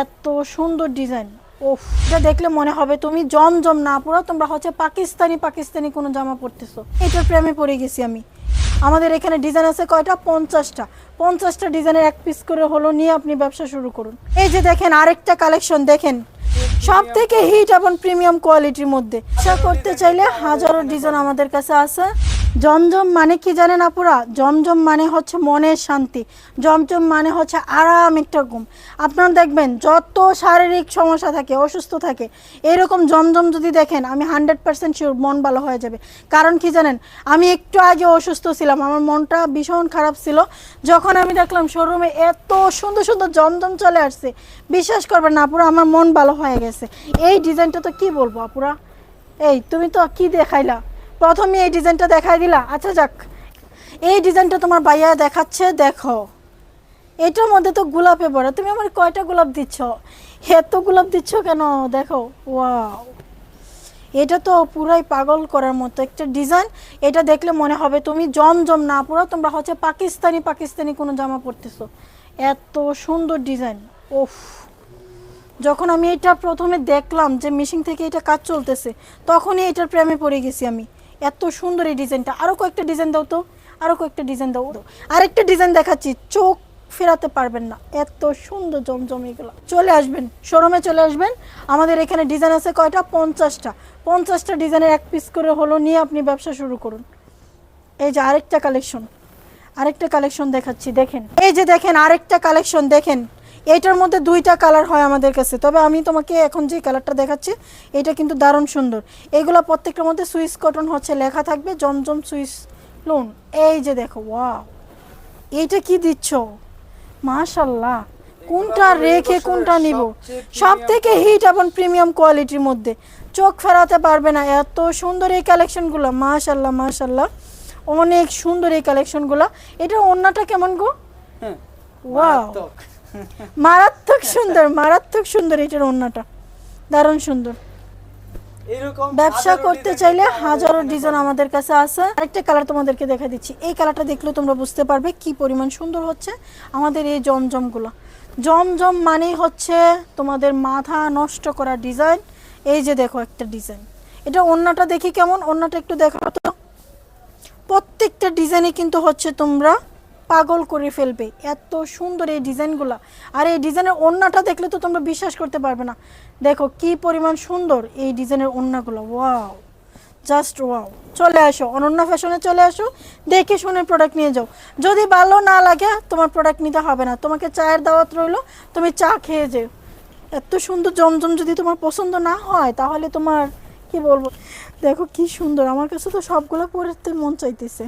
এত সুন্দর ডিজাইন। ওফ এটা দেখলে মনে হবে তুমি জমজম না পুরো তোমরা হচ্ছে পাকিস্তানি পাকিস্তানি কোনো জামা পরতেছো। এটার প্রেমে পড়ে গেছি আমি। আমাদের এখানে ডিজাইন আছে কয়টা? পঞ্চাশটা। পঞ্চাশটা ডিজাইনের এক পিস করে হলো নিয়ে আপনি ব্যবসা শুরু করুন। এই যে দেখেন আরেকটা কালেকশন, দেখেন। সব থেকে হিট এবং প্রিমিয়াম কোয়ালিটির মধ্যে। আশা করতে চাইলে হাজারো ডিজাইন আমাদের কাছে আছে। জমজম মানে কি জানেন আপুরা? জমজম মানে হচ্ছে মনের শান্তি। জমজম মানে হচ্ছে আরাম একটা ঘুম। আপনারা দেখবেন যত শারীরিক সমস্যা থাকে, অসুস্থ থাকে, এরকম জমজম যদি দেখেন, আমি হান্ড্রেড পার্সেন্ট শিওর মন ভালো হয়ে যাবে। কারণ কি জানেন, আমি একটু আগে অসুস্থ ছিলাম, আমার মনটা ভীষণ খারাপ ছিল। যখন আমি দেখলাম শোরুমে এত সুন্দর সুন্দর জমজম চলে আসছে, বিশ্বাস করবেন না আপুরা, আমার মন ভালো হয়ে গেছে। এই ডিজাইনটা তো কি বলব আপুরা? এই তুমি তো কি দেখাইলা? প্রথমে এই ডিজাইনটা দেখাই দিলা? আচ্ছা যাক। এই ডিজাইনটা তোমার ভাইয়া দেখাচ্ছে, দেখো। এটার মধ্যে তো গোলাপে ভরা। তুমি আমার কয়টা গোলাপ দিচ্ছ? এত গোলাপ দিচ্ছ কেন? দেখো, ওয়াও। এটা তো পুরাই পাগল করার মতো একটা ডিজাইন। এটা দেখলে মনে হবে তুমি জমজম না পুরো, তোমরা হচ্ছে পাকিস্তানি পাকিস্তানি কোনো জামা পরতেছো। এত সুন্দর ডিজাইন। ওফ যখন আমি এটা প্রথমে দেখলাম যে মেশিন থেকে এটা কাজ চলতেছে, তখনই এটার প্রেমে পড়ে গেছি আমি। এত সুন্দর এই ডিজাইনটা। আরও কয়েকটা ডিজাইন দাও তো। আরও কয়েকটা ডিজাইন দাও। আরেকটা ডিজাইন দেখাচ্ছি, চোখ ফেরাতে পারবেন না। এত সুন্দর জমজম এগুলো। চলে আসবেন, শোরুমে চলে আসবেন। আমাদের এখানে ডিজাইন আছে কয়টা? পঞ্চাশটা। পঞ্চাশটা ডিজাইনের এক পিস করে হলো নিয়ে আপনি ব্যবসা শুরু করুন। এই যে আরেকটা কালেকশন আরেকটা কালেকশন দেখাচ্ছি, দেখেন। এই যে দেখেন, আরেকটা কালেকশন দেখেন। এইটার মধ্যে দুইটা কালার হয় আমাদের কাছে। তবে আমি তোমাকে এখন যে কালারটা দেখাচ্ছি এটা কিন্তু দারুণ সুন্দর। এগুলো প্রত্যেকটার মধ্যে সুইস কটন হচ্ছে লেখা থাকবে জমজম সুইস লোন এই যে দেখো ওয়াও এইটা কি দিচ্ছ? মাশাল্লাহ কোনটা রেখে কোনটা নিব? সব থেকে হিট এবং প্রিমিয়াম কোয়ালিটির মধ্যে। চোখ ফেরাতে পারবে না এত সুন্দর এই কালেকশনগুলো মাশাল্লাহ মাশাল্লাহ অনেক সুন্দর এই কালেকশনগুলো এটা অন্যটা কেমন গো? হ্যাঁ, ওয়াও মারাত্মক। সুন্দর মারাত্মক সুন্দর এটার অন্যটা দারুণ সুন্দর। ব্যবসা করতে চাইলে হাজারো ডিজাইন আমাদের কাছে আছে। আরেকটা কালার তোমাদেরকে দেখা দিচ্ছি। এই কালারটা দেখলেও তোমরা বুঝতে পারবে কি পরিমাণ সুন্দর হচ্ছে আমাদের এই জমজমগুলো। জমজম মানেই হচ্ছে তোমাদের মাথা নষ্ট করা ডিজাইন এই যে দেখো একটা ডিজাইন এটা অন্যটা দেখি কেমন? অন্যটা একটু দেখো তো। প্রত্যেকটা ডিজাইনে কিন্তু হচ্ছে তোমরা পাগল করে ফেলবে। এত সুন্দর এই ডিজাইনগুলো। আর এই ডিজাইনের ওড়নাটা দেখলে তো তোমরা বিশ্বাস করতে পারবে না। দেখো কি পরিমাণ সুন্দর এই ডিজাইনের ওড়নাগুলো ওয়াও, জাস্ট ওয়াও। চলে আসো, অনন্য ফ্যাশনে চলে আসো, দেখে শুনে প্রোডাক্ট নিয়ে যাও। যদি ভালো না লাগে, তোমার প্রোডাক্ট নিতে হবে না। তোমাকে চায়ের দাওয়াত রইল, তুমি চা খেয়ে যেও। এত সুন্দর জমজম যদি তোমার পছন্দ না হয়, তাহলে তোমার, কি বলব? দেখো কি সুন্দর, আমার কাছে তো সবগুলো পড়তে মন চাইতেছে।